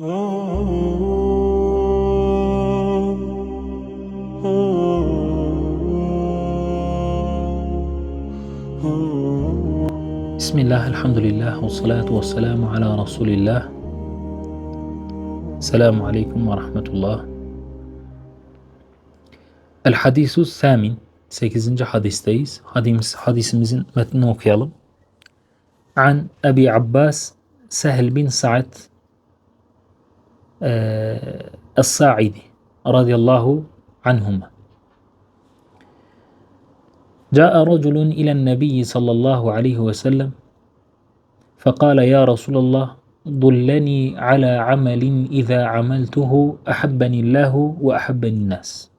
Bismillah, elhamdülillah, ve salatu ve selamu ala Resulillah. Selamu aleyküm ve rahmetullah. El hadisu samin, 8. hadisteyiz. Hadis, hadisimizin metnini okuyalım. An Ebi Abbas Sehl bin Sa'd Es-Sa'idi radıyallahu anhuma. جاء رجل إلى النبي صلى الله عليه وسلم فقال يا رسول الله ضلني على عمل إذا عملته أحبني الله وأحبني الناس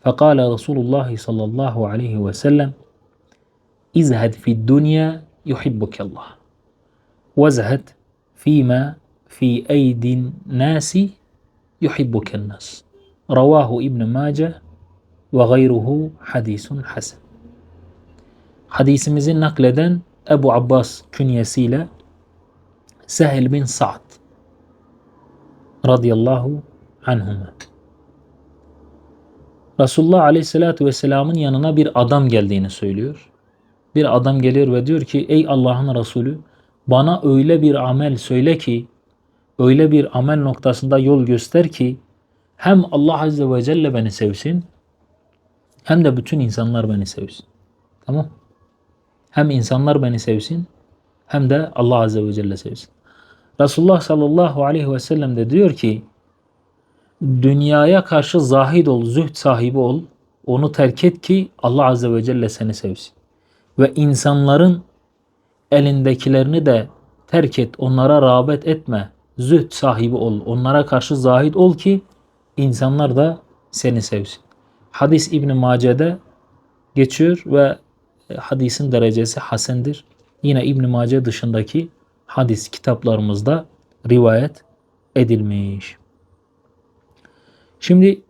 فقال رسول الله صلى الله عليه وسلم ازهد في الدنيا يحبك الله وازهد فيما fi eydin nasi yuhibbuken nas. Ravahu İbn Mace ve gayruhu hadisun hasen. Hadisimizi nakleden Ebu Abbas künyesiyle Sehel bin Sa'd radıyallahu anhuma. Resulullah aleyhissalatü vesselamın yanına bir adam geldiğini söylüyor. Bir adam geliyor ve diyor ki ey Allah'ın Resulü bana öyle bir amel söyle ki öyle bir amel noktasında yol göster ki hem Allah Azze ve Celle beni sevsin hem de bütün insanlar beni sevsin. Tamam Hem insanlar beni sevsin hem de Allah Azze ve Celle sevsin. Resulullah sallallahu aleyhi ve sellem de diyor ki dünyaya karşı zahid ol, zühd sahibi ol. Onu terk et ki Allah Azze ve Celle seni sevsin. Ve insanların elindekilerini de terk et, onlara rağbet etme. Zühd sahibi ol, onlara karşı zahid ol ki insanlar da seni sevsin. Hadis İbn Mace'de geçiyor ve hadisin derecesi hasendir. Yine İbn Mace dışındaki hadis kitaplarımızda rivayet edilmiş. Şimdi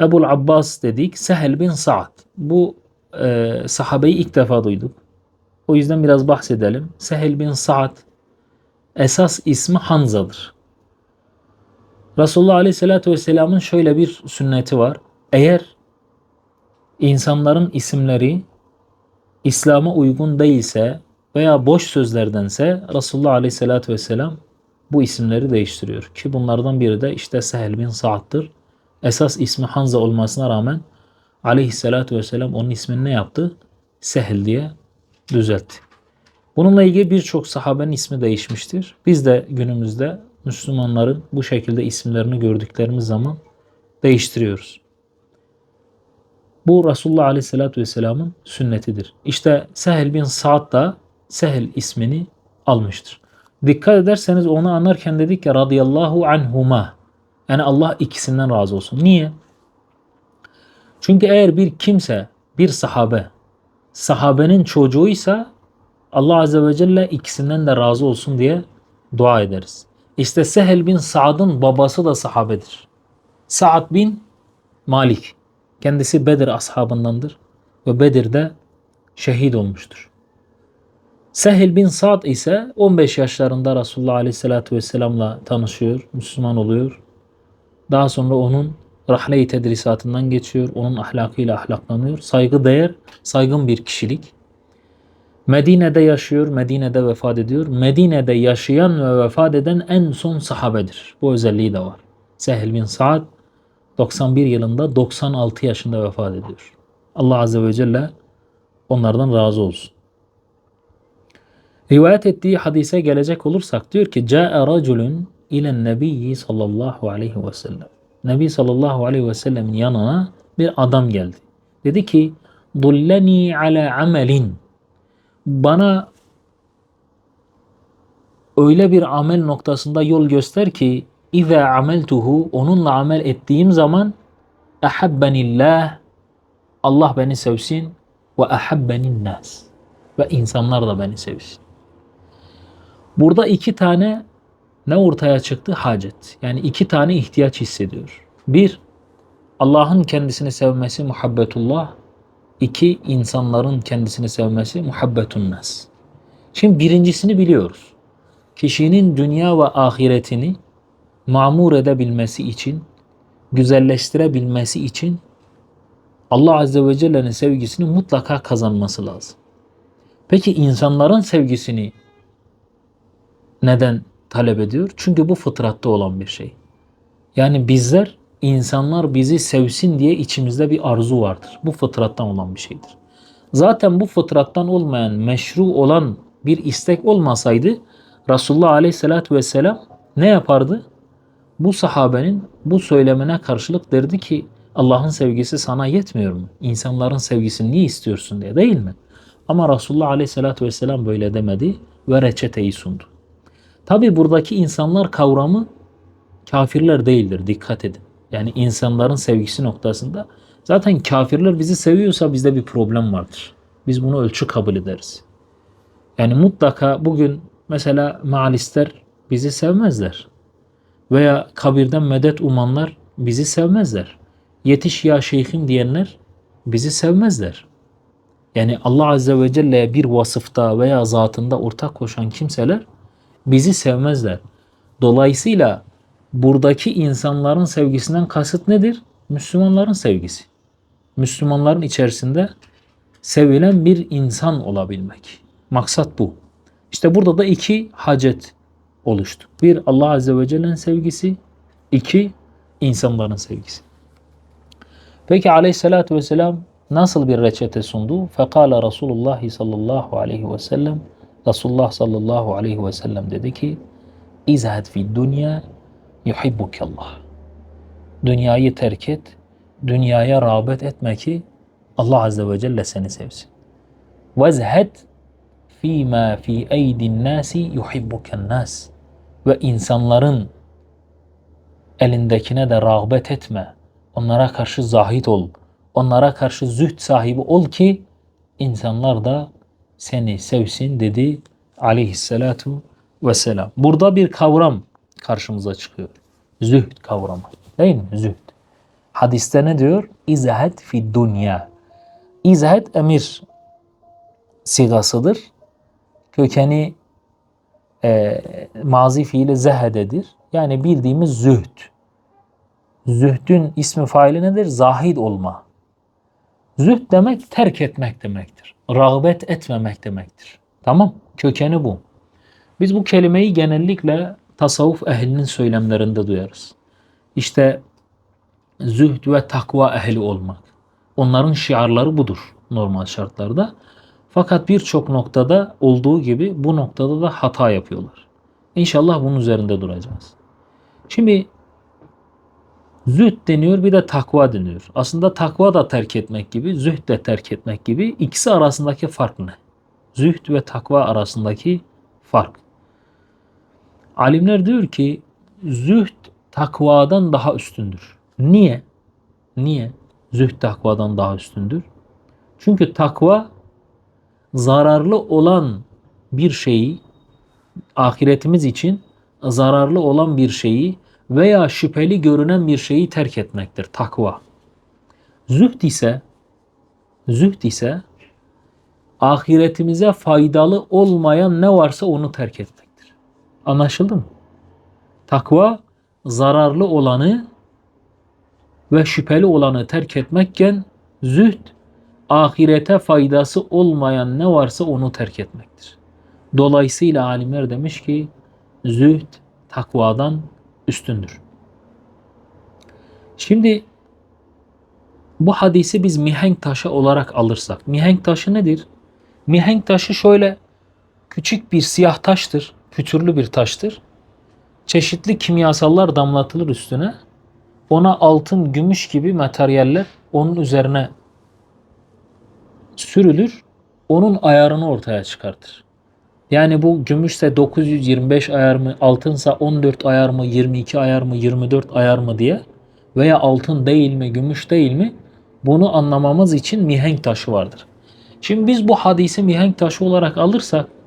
Ebul Abbas dedik. Sehel bin Sa'd. Bu e, sahabeyi ilk defa duyduk. O yüzden biraz bahsedelim. Sehel bin Sa'd esas ismi Hanza'dır. Resulullah Aleyhisselatü Vesselam'ın şöyle bir sünneti var. Eğer insanların isimleri İslam'a uygun değilse veya boş sözlerdense Resulullah Aleyhisselatü Vesselam bu isimleri değiştiriyor. Ki bunlardan biri de işte Sehel bin Sa'd'dır. Esas ismi Hanza olmasına rağmen Aleyhisselatü Vesselam onun ismini ne yaptı? Sehel diye düzeltti. Bununla ilgili birçok sahabenin ismi değişmiştir. Biz de günümüzde Müslümanların bu şekilde isimlerini gördüklerimiz zaman değiştiriyoruz. Bu Resulullah Aleyhisselatü Vesselam'ın sünnetidir. İşte Sehel bin Sa'd da Sehel ismini almıştır. Dikkat ederseniz onu anlarken dedik ya radıyallahu anhuma. Yani Allah ikisinden razı olsun. Niye? Çünkü eğer bir kimse, bir sahabe, sahabenin çocuğuysa Allah Azze ve Celle ikisinden de razı olsun diye dua ederiz. İşte Sehel bin Sa'd'ın babası da sahabedir. Sa'd bin Malik. Kendisi Bedir ashabındandır ve Bedir'de şehit olmuştur. Sehil bin Sa'd ise 15 yaşlarında Resulullah Aleyhisselatü Vesselam'la tanışıyor, Müslüman oluyor. Daha sonra onun rahle-i tedrisatından geçiyor, onun ahlakıyla ahlaklanıyor. Saygı değer, saygın bir kişilik. Medine'de yaşıyor, Medine'de vefat ediyor. Medine'de yaşayan ve vefat eden en son sahabedir. Bu özelliği de var. Sehil bin Sa'd 91 yılında 96 yaşında vefat ediyor. Allah Azze ve Celle onlardan razı olsun. Rivayet ettiği hadise gelecek olursak diyor ki Câe raculun ile nebiyyi sallallahu aleyhi ve sellem. Nebi sallallahu aleyhi ve sellemin yanına bir adam geldi. Dedi ki Dulleni ala amelin. Bana öyle bir amel noktasında yol göster ki İza ameltuhu onunla amel ettiğim zaman ehabbenillah Allah beni sevsin ve ehabbenin nas ve insanlar da beni sevsin. Burada iki tane ne ortaya çıktı? Hacet. Yani iki tane ihtiyaç hissediyor. Bir, Allah'ın kendisini sevmesi muhabbetullah. İki, insanların kendisini sevmesi muhabbetun nas. Şimdi birincisini biliyoruz. kişinin dünya ve ahiretini mamur edebilmesi için, güzelleştirebilmesi için Allah Azze ve Celle'nin sevgisini mutlaka kazanması lazım. Peki insanların sevgisini neden talep ediyor? Çünkü bu fıtratta olan bir şey. Yani bizler, insanlar bizi sevsin diye içimizde bir arzu vardır. Bu fıtrattan olan bir şeydir. Zaten bu fıtrattan olmayan, meşru olan bir istek olmasaydı Resulullah Aleyhisselatü Vesselam ne yapardı? Bu sahabenin bu söylemine karşılık derdi ki Allah'ın sevgisi sana yetmiyor mu? İnsanların sevgisini niye istiyorsun diye değil mi? Ama Resulullah Aleyhisselatü Vesselam böyle demedi ve reçeteyi sundu. Tabi buradaki insanlar kavramı kafirler değildir. Dikkat edin. Yani insanların sevgisi noktasında zaten kafirler bizi seviyorsa bizde bir problem vardır. Biz bunu ölçü kabul ederiz. Yani mutlaka bugün mesela maalistler bizi sevmezler. Veya kabirden medet umanlar bizi sevmezler. Yetiş ya şeyhim diyenler bizi sevmezler. Yani Allah Azze ve Celle'ye bir vasıfta veya zatında ortak koşan kimseler bizi sevmezler. Dolayısıyla buradaki insanların sevgisinden kasıt nedir? Müslümanların sevgisi. Müslümanların içerisinde sevilen bir insan olabilmek. Maksat bu. İşte burada da iki hacet oluştu. Bir Allah Azze ve Celle'nin sevgisi, iki insanların sevgisi. Peki aleyhissalatü vesselam nasıl bir reçete sundu? Fekala Resulullah sallallahu aleyhi ve sellem Resulullah sallallahu aleyhi ve sellem dedi ki İzhad fi dünya yuhibbukallah. Dünyayı terk et, dünyaya rağbet etme ki Allah Azze ve Celle seni sevsin. Vezhed fîmâ fî eydin nâsi yuhibbuken nas. Ve insanların elindekine de rağbet etme. Onlara karşı zahit ol. Onlara karşı zühd sahibi ol ki insanlar da seni sevsin dedi aleyhissalatu vesselam. Burada bir kavram karşımıza çıkıyor. Zühd kavramı. Değil mi? Zühd. Hadiste ne diyor? İzhed fi dünya. İzhed emir sigasıdır. Kökeni e, mazi fiili zehededir. Yani bildiğimiz zühd. Zühdün ismi faili nedir? Zahid olma. Zühd demek terk etmek demektir. Rağbet etmemek demektir. Tamam? Kökeni bu. Biz bu kelimeyi genellikle tasavvuf ehlinin söylemlerinde duyarız. İşte zühd ve takva ehli olmak. Onların şiarları budur normal şartlarda. Fakat birçok noktada olduğu gibi bu noktada da hata yapıyorlar. İnşallah bunun üzerinde duracağız. Şimdi zühd deniyor bir de takva deniyor. Aslında takva da terk etmek gibi, zühd de terk etmek gibi ikisi arasındaki fark ne? Zühd ve takva arasındaki fark. Alimler diyor ki zühd takvadan daha üstündür. Niye? Niye? Zühd takvadan daha üstündür. Çünkü takva zararlı olan bir şeyi ahiretimiz için zararlı olan bir şeyi veya şüpheli görünen bir şeyi terk etmektir takva. Zühd ise zühd ise ahiretimize faydalı olmayan ne varsa onu terk etmektir. Anlaşıldı mı? Takva zararlı olanı ve şüpheli olanı terk etmekken zühd ahirete faydası olmayan ne varsa onu terk etmektir. Dolayısıyla alimler demiş ki zühd takvadan üstündür. Şimdi bu hadisi biz mihenk taşı olarak alırsak, mihenk taşı nedir? Mihenk taşı şöyle küçük bir siyah taştır, pütürlü bir taştır. Çeşitli kimyasallar damlatılır üstüne. Ona altın, gümüş gibi materyaller onun üzerine sürülür. Onun ayarını ortaya çıkartır. Yani bu gümüşse 925 ayar mı, altınsa 14 ayar mı, 22 ayar mı, 24 ayar mı diye veya altın değil mi, gümüş değil mi bunu anlamamız için mihenk taşı vardır. Şimdi biz bu hadisi mihenk taşı olarak alırsak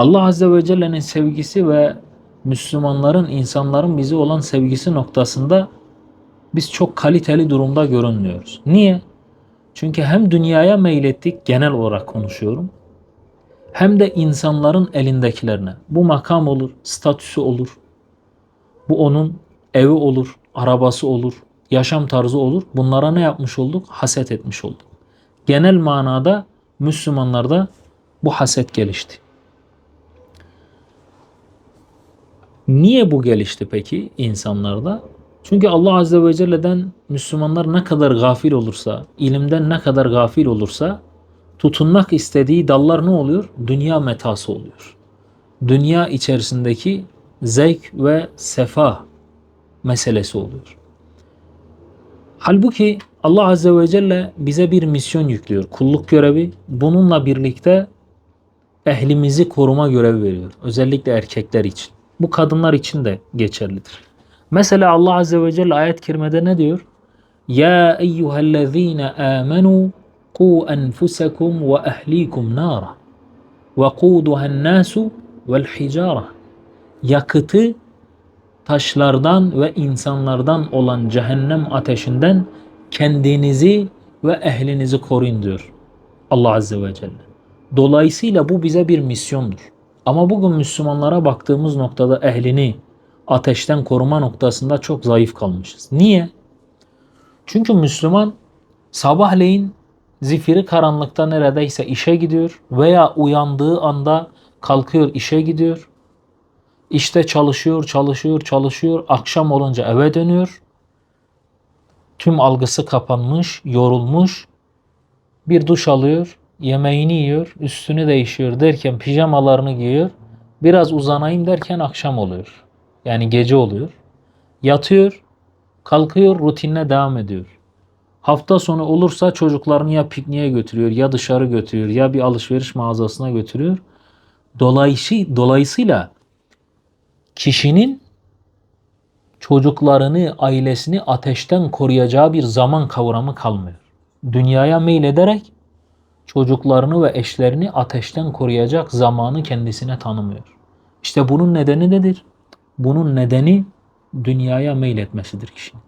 Allah Azze ve Celle'nin sevgisi ve Müslümanların, insanların bizi olan sevgisi noktasında biz çok kaliteli durumda görünmüyoruz. Niye? Çünkü hem dünyaya meylettik, genel olarak konuşuyorum. hem de insanların elindekilerine. Bu makam olur, statüsü olur. Bu onun evi olur, arabası olur, yaşam tarzı olur. Bunlara ne yapmış olduk? Haset etmiş olduk. Genel manada Müslümanlarda bu haset gelişti. Niye bu gelişti peki insanlarda? Çünkü Allah Azze ve Celle'den Müslümanlar ne kadar gafil olursa, ilimden ne kadar gafil olursa tutunmak istediği dallar ne oluyor? Dünya metası oluyor. Dünya içerisindeki zevk ve sefa meselesi oluyor. Halbuki Allah Azze ve Celle bize bir misyon yüklüyor. Kulluk görevi. Bununla birlikte ehlimizi koruma görevi veriyor. Özellikle erkekler için. Bu kadınlar için de geçerlidir. Mesela Allah Azze ve Celle ayet-i kerimede ne diyor? Ya eyyühellezine amenu ku enfusekum ve ehlikum nara ve kuduhen nasu vel hicara. Yakıtı taşlardan ve insanlardan olan cehennem ateşinden kendinizi ve ehlinizi koruyun diyor Allah Azze ve Celle. Dolayısıyla bu bize bir misyondur. Ama bugün Müslümanlara baktığımız noktada ehlini ateşten koruma noktasında çok zayıf kalmışız. Niye? Çünkü Müslüman sabahleyin zifiri karanlıkta neredeyse işe gidiyor veya uyandığı anda kalkıyor işe gidiyor. İşte çalışıyor, çalışıyor, çalışıyor. Akşam olunca eve dönüyor. Tüm algısı kapanmış, yorulmuş. Bir duş alıyor, yemeğini yiyor, üstünü değişiyor derken pijamalarını giyiyor. Biraz uzanayım derken akşam oluyor. Yani gece oluyor. Yatıyor, kalkıyor, rutinine devam ediyor. Hafta sonu olursa çocuklarını ya pikniğe götürüyor, ya dışarı götürüyor, ya bir alışveriş mağazasına götürüyor. Dolayısı, dolayısıyla kişinin çocuklarını, ailesini ateşten koruyacağı bir zaman kavramı kalmıyor. Dünyaya meylederek çocuklarını ve eşlerini ateşten koruyacak zamanı kendisine tanımıyor. İşte bunun nedeni nedir? Bunun nedeni dünyaya meyletmesidir kişinin.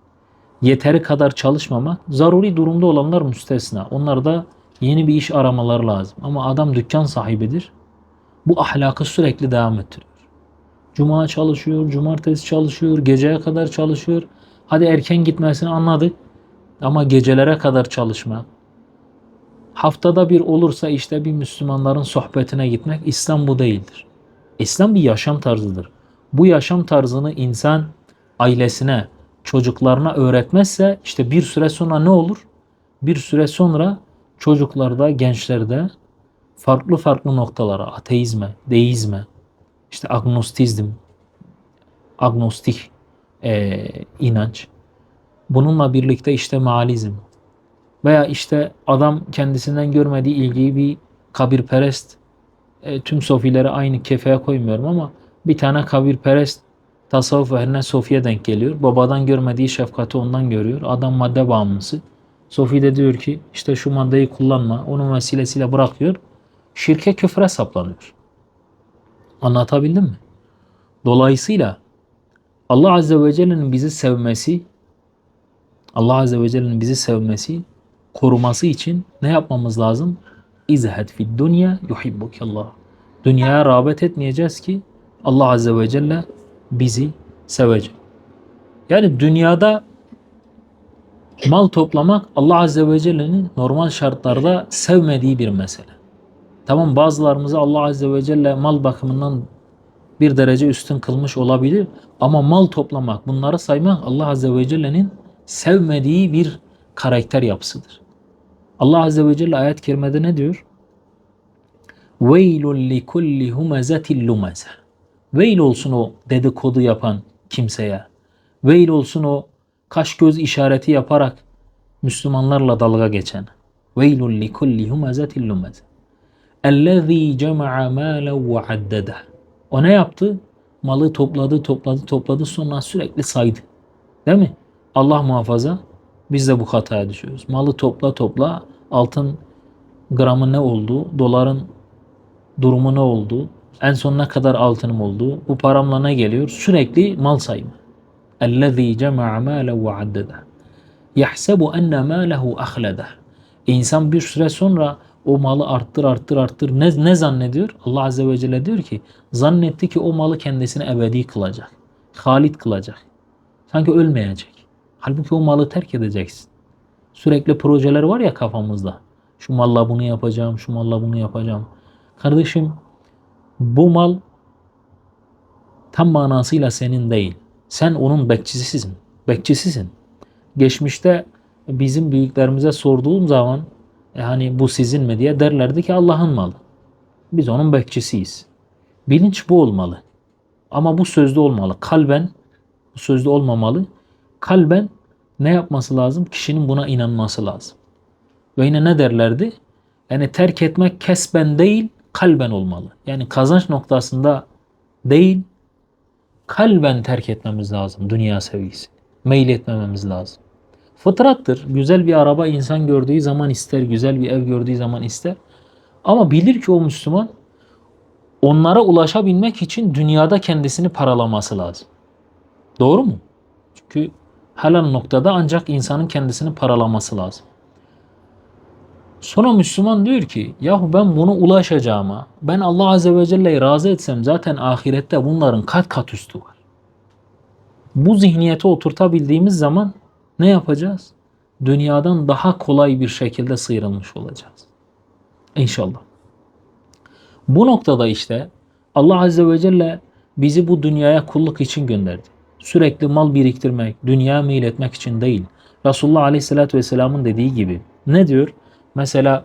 Yeteri kadar çalışmamak, zaruri durumda olanlar müstesna. Onlar da yeni bir iş aramaları lazım. Ama adam dükkan sahibidir. Bu ahlakı sürekli devam ettiriyor. Cuma çalışıyor, cumartesi çalışıyor, geceye kadar çalışıyor. Hadi erken gitmesini anladık. Ama gecelere kadar çalışma. Haftada bir olursa işte bir Müslümanların sohbetine gitmek İslam bu değildir. İslam bir yaşam tarzıdır. Bu yaşam tarzını insan ailesine, çocuklarına öğretmezse işte bir süre sonra ne olur? Bir süre sonra çocuklarda, gençlerde farklı farklı noktalara, ateizme, deizme, işte agnostizm, agnostik e, inanç, bununla birlikte işte maalizm veya işte adam kendisinden görmediği ilgiyi bir kabirperest e, tüm sofileri aynı kefeye koymuyorum ama bir tane kabirperest tasavvuf ehline sofiye denk geliyor. Babadan görmediği şefkati ondan görüyor. Adam madde bağımlısı. Sofi de diyor ki işte şu maddeyi kullanma. Onun vesilesiyle bırakıyor. Şirke küfre saplanıyor. Anlatabildim mi? Dolayısıyla Allah Azze ve Celle'nin bizi sevmesi Allah Azze ve Celle'nin bizi sevmesi koruması için ne yapmamız lazım? İzhed fid dünya yuhibbukallah. Dünyaya rağbet etmeyeceğiz ki Allah Azze ve Celle bizi sevecek. Yani dünyada mal toplamak Allah Azze ve Celle'nin normal şartlarda sevmediği bir mesele. Tamam bazılarımızı Allah Azze ve Celle mal bakımından bir derece üstün kılmış olabilir ama mal toplamak, bunları saymak Allah Azze ve Celle'nin sevmediği bir karakter yapısıdır. Allah Azze ve Celle ayet-i kerimede ne diyor? Li kulli humezetin lumeze. Veil olsun o dedikodu yapan kimseye. Veil olsun o kaş göz işareti yaparak Müslümanlarla dalga geçen. Kulli humezetin lumeze. Ellezî cema'a mâlen ve addede. O ne yaptı? Malı topladı, topladı, topladı sonra sürekli saydı. Değil mi? Allah muhafaza biz de bu hataya düşüyoruz. Malı topla topla altın gramı ne oldu? Doların durumu ne oldu? En son ne kadar altınım oldu? Bu paramla ne geliyor? Sürekli mal sayma. اَلَّذ۪ي جَمَعَ مَالًا وَعَدَّدَهُ يَحْسَبُ اَنَّ مَالَهُ اَخْلَدَهُ İnsan bir süre sonra O malı arttır arttır arttır. Ne, ne zannediyor? Allah Azze ve Celle diyor ki zannetti ki o malı kendisine ebedi kılacak. Halit kılacak. Sanki ölmeyecek. Halbuki o malı terk edeceksin. Sürekli projeler var ya kafamızda. Şu malla bunu yapacağım, şu malla bunu yapacağım. Kardeşim bu mal tam manasıyla senin değil. Sen onun bekçisisin. Bekçisisin. Geçmişte bizim büyüklerimize sorduğum zaman e hani bu sizin mi diye derlerdi ki Allah'ın malı. Biz onun bekçisiyiz. Bilinç bu olmalı. Ama bu sözde olmalı. Kalben bu sözde olmamalı. Kalben ne yapması lazım? Kişinin buna inanması lazım. Ve yine ne derlerdi? Yani terk etmek kesben değil, kalben olmalı. Yani kazanç noktasında değil, kalben terk etmemiz lazım dünya sevgisi. Meyil etmememiz lazım. Fıtrattır. Güzel bir araba insan gördüğü zaman ister, güzel bir ev gördüğü zaman ister. Ama bilir ki o Müslüman onlara ulaşabilmek için dünyada kendisini paralaması lazım. Doğru mu? Çünkü helal noktada ancak insanın kendisini paralaması lazım. Sonra Müslüman diyor ki yahu ben bunu ulaşacağıma ben Allah Azze ve Celle'yi razı etsem zaten ahirette bunların kat kat üstü var. Bu zihniyete oturtabildiğimiz zaman ne yapacağız? Dünyadan daha kolay bir şekilde sıyrılmış olacağız. İnşallah. Bu noktada işte Allah Azze ve Celle bizi bu dünyaya kulluk için gönderdi. Sürekli mal biriktirmek, dünya meyil etmek için değil. Resulullah Aleyhisselatü Vesselam'ın dediği gibi. Ne diyor? Mesela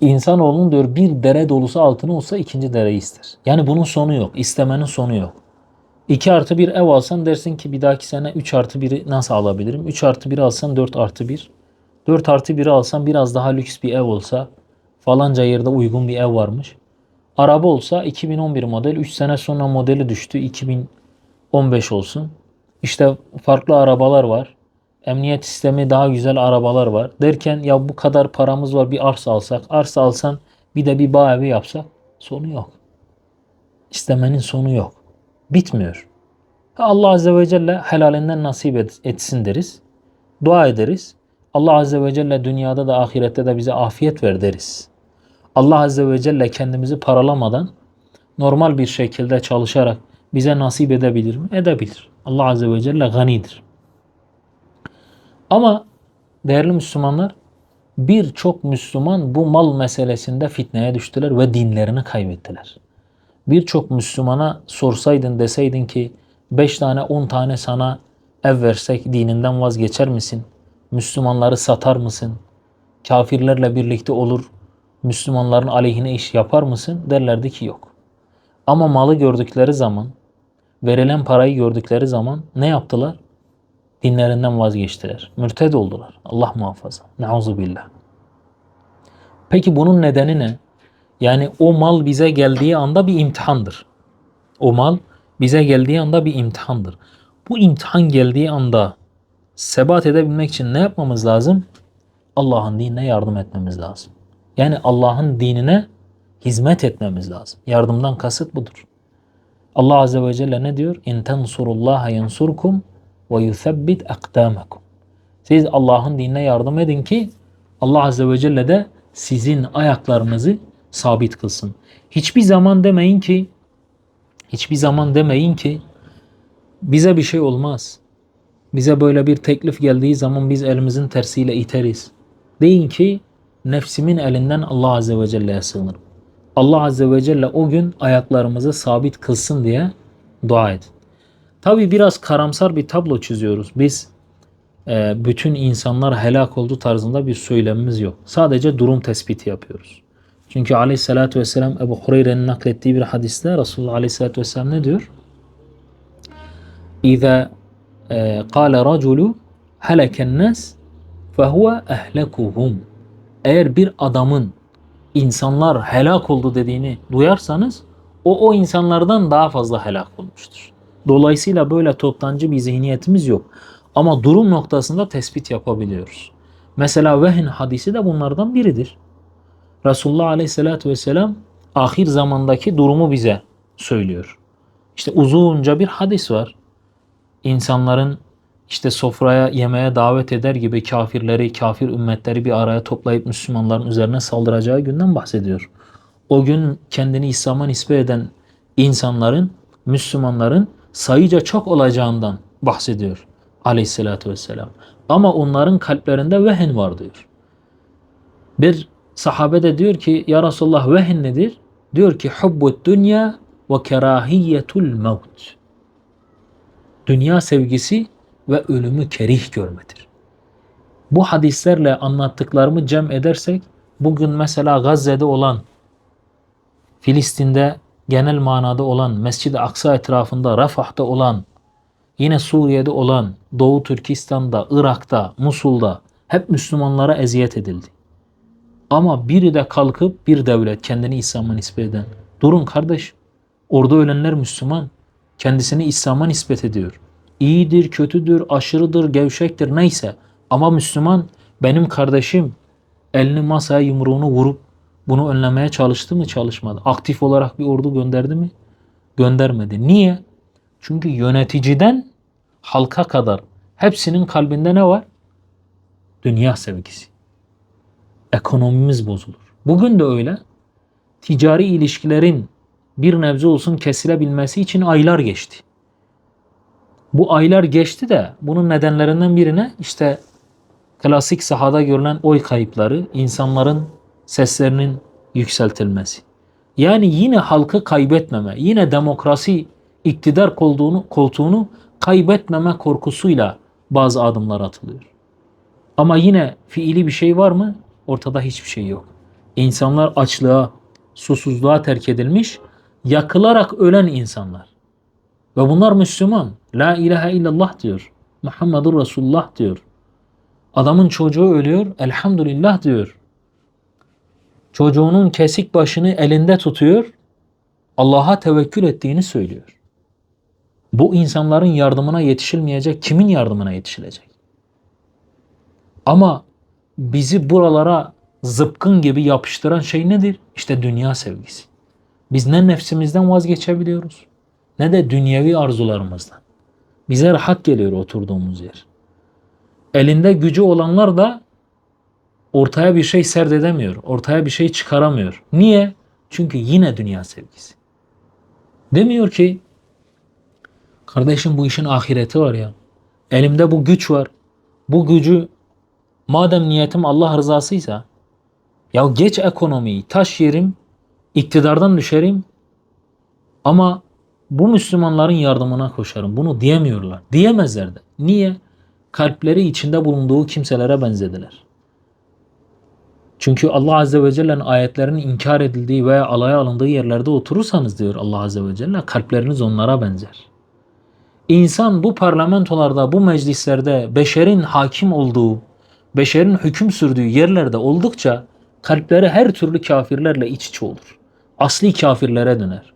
insanoğlunun diyor bir dere dolusu altını olsa ikinci dereyi ister. Yani bunun sonu yok. İstemenin sonu yok. 2 artı 1 ev alsan dersin ki bir dahaki sene 3 artı 1'i nasıl alabilirim? 3 artı 1 alsan 4 artı 1. 4 artı 1'i alsan biraz daha lüks bir ev olsa falanca yerde uygun bir ev varmış. Araba olsa 2011 model 3 sene sonra modeli düştü 2015 olsun. İşte farklı arabalar var. Emniyet sistemi daha güzel arabalar var. Derken ya bu kadar paramız var bir arsa alsak. Arsa alsan bir de bir bağ evi yapsak sonu yok. İstemenin sonu yok bitmiyor. Allah Azze ve Celle helalinden nasip etsin deriz. Dua ederiz. Allah Azze ve Celle dünyada da ahirette de bize afiyet ver deriz. Allah Azze ve Celle kendimizi paralamadan normal bir şekilde çalışarak bize nasip edebilir mi? Edebilir. Allah Azze ve Celle ganidir. Ama değerli Müslümanlar birçok Müslüman bu mal meselesinde fitneye düştüler ve dinlerini kaybettiler birçok Müslümana sorsaydın deseydin ki 5 tane 10 tane sana ev versek dininden vazgeçer misin? Müslümanları satar mısın? Kafirlerle birlikte olur Müslümanların aleyhine iş yapar mısın? Derlerdi ki yok. Ama malı gördükleri zaman, verilen parayı gördükleri zaman ne yaptılar? Dinlerinden vazgeçtiler. Mürted oldular. Allah muhafaza. Nauzu billah. Peki bunun nedeni ne? Yani o mal bize geldiği anda bir imtihandır. O mal bize geldiği anda bir imtihandır. Bu imtihan geldiği anda sebat edebilmek için ne yapmamız lazım? Allah'ın dinine yardım etmemiz lazım. Yani Allah'ın dinine hizmet etmemiz lazım. Yardımdan kasıt budur. Allah Azze ve Celle ne diyor? İn tensurullaha yansurkum ve yuthabbit akdamakum. Siz Allah'ın dinine yardım edin ki Allah Azze ve Celle de sizin ayaklarınızı sabit kılsın. Hiçbir zaman demeyin ki hiçbir zaman demeyin ki bize bir şey olmaz. Bize böyle bir teklif geldiği zaman biz elimizin tersiyle iteriz. Deyin ki nefsimin elinden Allah Azze ve Celle'ye sığınırım. Allah Azze ve Celle o gün ayaklarımızı sabit kılsın diye dua edin. Tabi biraz karamsar bir tablo çiziyoruz. Biz e, bütün insanlar helak oldu tarzında bir söylemimiz yok. Sadece durum tespiti yapıyoruz. Çünkü aleyhissalatü vesselam Ebu Hureyre'nin naklettiği bir hadiste Resulullah aleyhissalatü vesselam ne diyor? İza kâle raculu heleken nas fehuve ehlekuhum. Eğer bir adamın insanlar helak oldu dediğini duyarsanız o o insanlardan daha fazla helak olmuştur. Dolayısıyla böyle toptancı bir zihniyetimiz yok. Ama durum noktasında tespit yapabiliyoruz. Mesela vehin hadisi de bunlardan biridir. Resulullah Aleyhisselatü Vesselam ahir zamandaki durumu bize söylüyor. İşte uzunca bir hadis var. İnsanların işte sofraya yemeğe davet eder gibi kafirleri, kafir ümmetleri bir araya toplayıp Müslümanların üzerine saldıracağı günden bahsediyor. O gün kendini İslam'a nispet eden insanların, Müslümanların sayıca çok olacağından bahsediyor aleyhissalatü vesselam. Ama onların kalplerinde vehen var diyor. Bir sahabe de diyor ki ya Resulullah vehen nedir? Diyor ki hubbut dünya ve kerahiyetul mevt. Dünya sevgisi ve ölümü kerih görmedir. Bu hadislerle anlattıklarımı cem edersek bugün mesela Gazze'de olan Filistin'de genel manada olan Mescid-i Aksa etrafında Rafah'ta olan yine Suriye'de olan Doğu Türkistan'da, Irak'ta, Musul'da hep Müslümanlara eziyet edildi. Ama biri de kalkıp bir devlet kendini İslam'a nispet eden. Durun kardeş. Orada ölenler Müslüman. Kendisini İslam'a nispet ediyor. İyidir, kötüdür, aşırıdır, gevşektir neyse. Ama Müslüman benim kardeşim elini masaya yumruğunu vurup bunu önlemeye çalıştı mı? Çalışmadı. Aktif olarak bir ordu gönderdi mi? Göndermedi. Niye? Çünkü yöneticiden halka kadar hepsinin kalbinde ne var? Dünya sevgisi. Ekonomimiz bozulur. Bugün de öyle. Ticari ilişkilerin bir nebze olsun kesilebilmesi için aylar geçti. Bu aylar geçti de bunun nedenlerinden birine işte klasik sahada görülen oy kayıpları, insanların seslerinin yükseltilmesi. Yani yine halkı kaybetmeme, yine demokrasi iktidar koltuğunu, koltuğunu kaybetmeme korkusuyla bazı adımlar atılıyor. Ama yine fiili bir şey var mı? Ortada hiçbir şey yok. İnsanlar açlığa, susuzluğa terk edilmiş, yakılarak ölen insanlar. Ve bunlar Müslüman. La ilahe illallah diyor. Muhammedur Resulullah diyor. Adamın çocuğu ölüyor, elhamdülillah diyor. Çocuğunun kesik başını elinde tutuyor, Allah'a tevekkül ettiğini söylüyor. Bu insanların yardımına yetişilmeyecek, kimin yardımına yetişilecek? Ama bizi buralara zıpkın gibi yapıştıran şey nedir? İşte dünya sevgisi. Biz ne nefsimizden vazgeçebiliyoruz ne de dünyevi arzularımızdan. Bize rahat geliyor oturduğumuz yer. Elinde gücü olanlar da ortaya bir şey serdedemiyor. Ortaya bir şey çıkaramıyor. Niye? Çünkü yine dünya sevgisi. Demiyor ki kardeşim bu işin ahireti var ya. Elimde bu güç var. Bu gücü madem niyetim Allah rızasıysa ya geç ekonomiyi taş yerim iktidardan düşerim ama bu Müslümanların yardımına koşarım. Bunu diyemiyorlar. Diyemezler de. Niye? Kalpleri içinde bulunduğu kimselere benzediler. Çünkü Allah Azze ve Celle'nin ayetlerinin inkar edildiği veya alaya alındığı yerlerde oturursanız diyor Allah Azze ve Celle kalpleriniz onlara benzer. İnsan bu parlamentolarda, bu meclislerde beşerin hakim olduğu, beşerin hüküm sürdüğü yerlerde oldukça kalpleri her türlü kafirlerle iç içe olur. Asli kafirlere döner.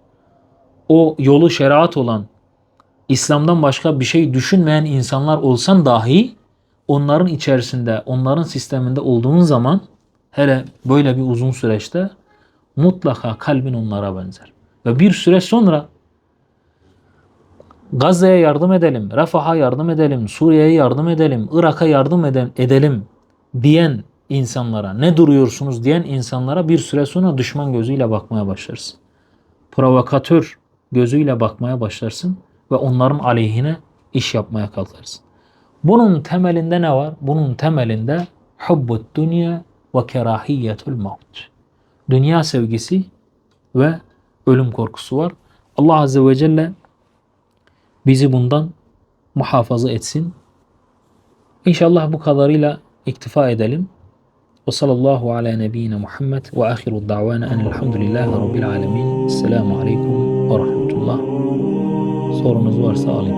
O yolu şeriat olan, İslam'dan başka bir şey düşünmeyen insanlar olsan dahi onların içerisinde, onların sisteminde olduğun zaman hele böyle bir uzun süreçte mutlaka kalbin onlara benzer. Ve bir süre sonra Gazze'ye yardım edelim, Refah'a yardım edelim, Suriye'ye yardım edelim, Irak'a yardım edelim diyen insanlara, ne duruyorsunuz diyen insanlara bir süre sonra düşman gözüyle bakmaya başlarsın. Provokatör gözüyle bakmaya başlarsın ve onların aleyhine iş yapmaya kalkarsın. Bunun temelinde ne var? Bunun temelinde hubbut dünya ve kerahiyetul maut. Dünya sevgisi ve ölüm korkusu var. Allah Azze ve Celle bizi bundan muhafaza etsin. İnşallah bu kadarıyla iktifa edelim. Ve sallallahu ala nebiyyina Muhammed ve ahiru da'vana enelhamdülillahi rabbil alemin. Selamun aleyküm ve rahmetullah. Sorunuz varsa alayım.